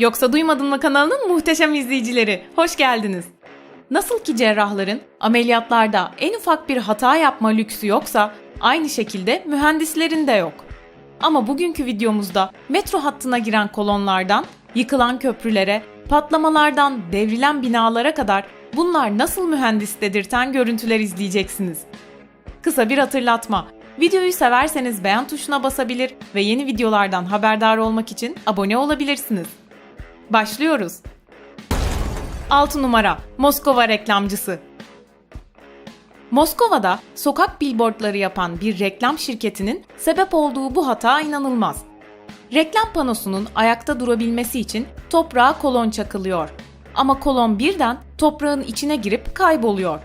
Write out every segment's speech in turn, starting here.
Yoksa Duymadın mı kanalının muhteşem izleyicileri. Hoş geldiniz. Nasıl ki cerrahların ameliyatlarda en ufak bir hata yapma lüksü yoksa aynı şekilde mühendislerin de yok. Ama bugünkü videomuzda metro hattına giren kolonlardan, yıkılan köprülere, patlamalardan devrilen binalara kadar bunlar nasıl mühendis dedirten görüntüler izleyeceksiniz. Kısa bir hatırlatma. Videoyu severseniz beğen tuşuna basabilir ve yeni videolardan haberdar olmak için abone olabilirsiniz. Başlıyoruz. 6 numara Moskova reklamcısı. Moskova'da sokak billboardları yapan bir reklam şirketinin sebep olduğu bu hata inanılmaz. Reklam panosunun ayakta durabilmesi için toprağa kolon çakılıyor. Ama kolon birden toprağın içine girip kayboluyor.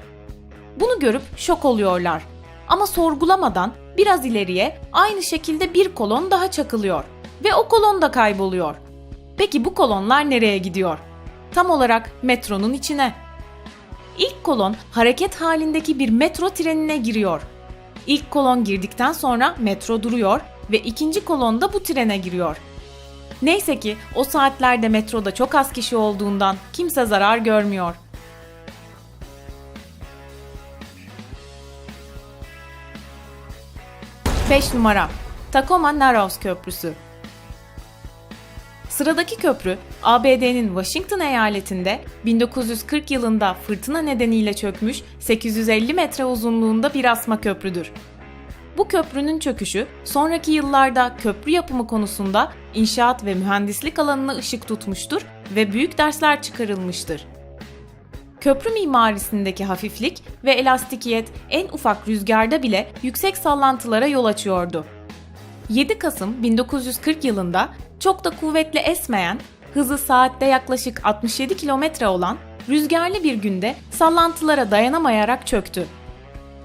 Bunu görüp şok oluyorlar. Ama sorgulamadan biraz ileriye aynı şekilde bir kolon daha çakılıyor ve o kolon da kayboluyor. Peki bu kolonlar nereye gidiyor? Tam olarak metronun içine. İlk kolon hareket halindeki bir metro trenine giriyor. İlk kolon girdikten sonra metro duruyor ve ikinci kolon da bu trene giriyor. Neyse ki o saatlerde metroda çok az kişi olduğundan kimse zarar görmüyor. Beş numara Tacoma Narrows Köprüsü Sıradaki köprü ABD'nin Washington eyaletinde 1940 yılında fırtına nedeniyle çökmüş 850 metre uzunluğunda bir asma köprüdür. Bu köprünün çöküşü sonraki yıllarda köprü yapımı konusunda inşaat ve mühendislik alanına ışık tutmuştur ve büyük dersler çıkarılmıştır. Köprü mimarisindeki hafiflik ve elastikiyet en ufak rüzgarda bile yüksek sallantılara yol açıyordu. 7 Kasım 1940 yılında çok da kuvvetli esmeyen, hızı saatte yaklaşık 67 kilometre olan rüzgarlı bir günde sallantılara dayanamayarak çöktü.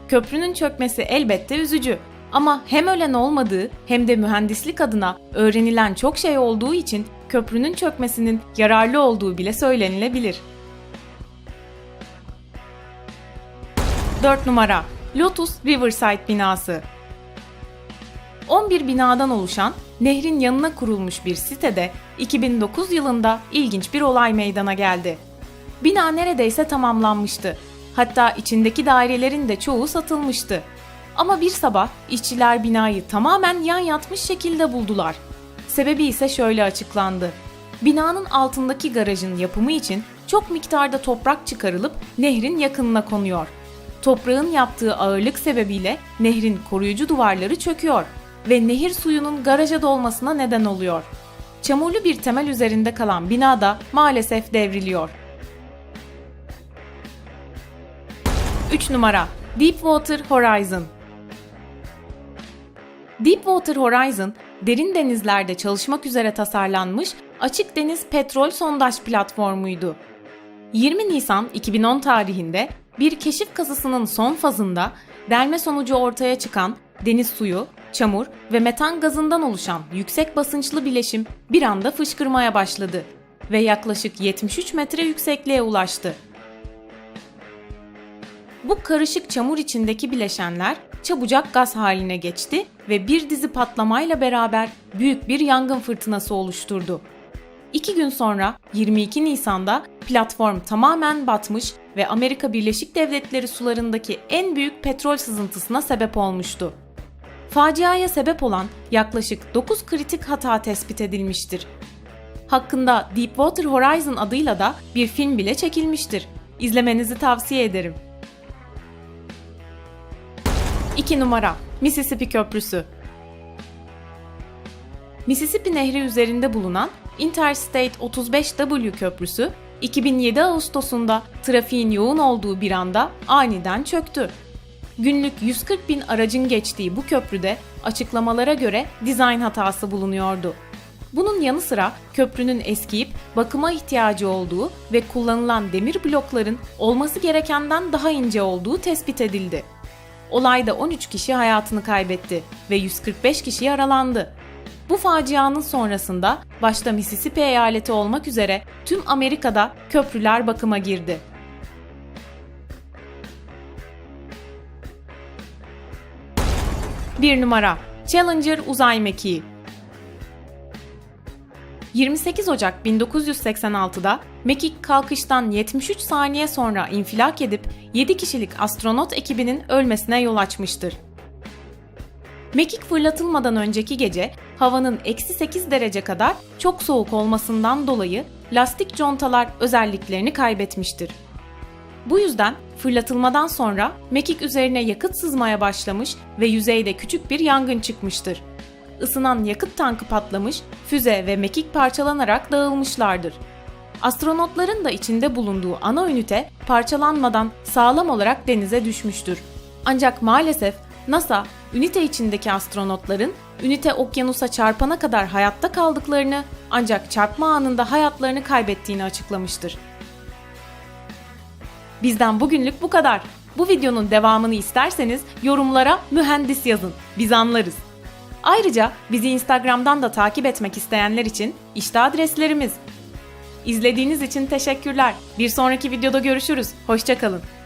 Köprünün çökmesi elbette üzücü ama hem ölen olmadığı hem de mühendislik adına öğrenilen çok şey olduğu için köprünün çökmesinin yararlı olduğu bile söylenilebilir. 4 numara Lotus Riverside binası 11 binadan oluşan nehrin yanına kurulmuş bir sitede 2009 yılında ilginç bir olay meydana geldi. Bina neredeyse tamamlanmıştı. Hatta içindeki dairelerin de çoğu satılmıştı. Ama bir sabah işçiler binayı tamamen yan yatmış şekilde buldular. Sebebi ise şöyle açıklandı. Binanın altındaki garajın yapımı için çok miktarda toprak çıkarılıp nehrin yakınına konuyor. Toprağın yaptığı ağırlık sebebiyle nehrin koruyucu duvarları çöküyor ve nehir suyunun garaja dolmasına neden oluyor. Çamurlu bir temel üzerinde kalan bina da maalesef devriliyor. 3 numara Deepwater Horizon Deepwater Horizon, derin denizlerde çalışmak üzere tasarlanmış açık deniz petrol sondaj platformuydu. 20 Nisan 2010 tarihinde bir keşif kazısının son fazında delme sonucu ortaya çıkan deniz suyu, çamur ve metan gazından oluşan yüksek basınçlı bileşim bir anda fışkırmaya başladı ve yaklaşık 73 metre yüksekliğe ulaştı. Bu karışık çamur içindeki bileşenler çabucak gaz haline geçti ve bir dizi patlamayla beraber büyük bir yangın fırtınası oluşturdu. İki gün sonra 22 Nisan'da platform tamamen batmış ve Amerika Birleşik Devletleri sularındaki en büyük petrol sızıntısına sebep olmuştu. Faciaya sebep olan yaklaşık 9 kritik hata tespit edilmiştir. Hakkında Deepwater Horizon adıyla da bir film bile çekilmiştir. İzlemenizi tavsiye ederim. 2 numara Mississippi Köprüsü Mississippi Nehri üzerinde bulunan Interstate 35W köprüsü 2007 Ağustos'unda trafiğin yoğun olduğu bir anda aniden çöktü. Günlük 140 bin aracın geçtiği bu köprüde açıklamalara göre dizayn hatası bulunuyordu. Bunun yanı sıra köprünün eskiyip bakıma ihtiyacı olduğu ve kullanılan demir blokların olması gerekenden daha ince olduğu tespit edildi. Olayda 13 kişi hayatını kaybetti ve 145 kişi yaralandı. Bu facianın sonrasında başta Mississippi eyaleti olmak üzere tüm Amerika'da köprüler bakıma girdi. Bir numara Challenger uzay mekiği 28 Ocak 1986'da mekik kalkıştan 73 saniye sonra infilak edip 7 kişilik astronot ekibinin ölmesine yol açmıştır. Mekik fırlatılmadan önceki gece havanın eksi 8 derece kadar çok soğuk olmasından dolayı lastik contalar özelliklerini kaybetmiştir. Bu yüzden fırlatılmadan sonra mekik üzerine yakıt sızmaya başlamış ve yüzeyde küçük bir yangın çıkmıştır. Isınan yakıt tankı patlamış, füze ve mekik parçalanarak dağılmışlardır. Astronotların da içinde bulunduğu ana ünite parçalanmadan sağlam olarak denize düşmüştür. Ancak maalesef NASA, ünite içindeki astronotların ünite okyanusa çarpana kadar hayatta kaldıklarını ancak çarpma anında hayatlarını kaybettiğini açıklamıştır. Bizden bugünlük bu kadar. Bu videonun devamını isterseniz yorumlara mühendis yazın. Biz anlarız. Ayrıca bizi Instagram'dan da takip etmek isteyenler için işte adreslerimiz. İzlediğiniz için teşekkürler. Bir sonraki videoda görüşürüz. Hoşçakalın.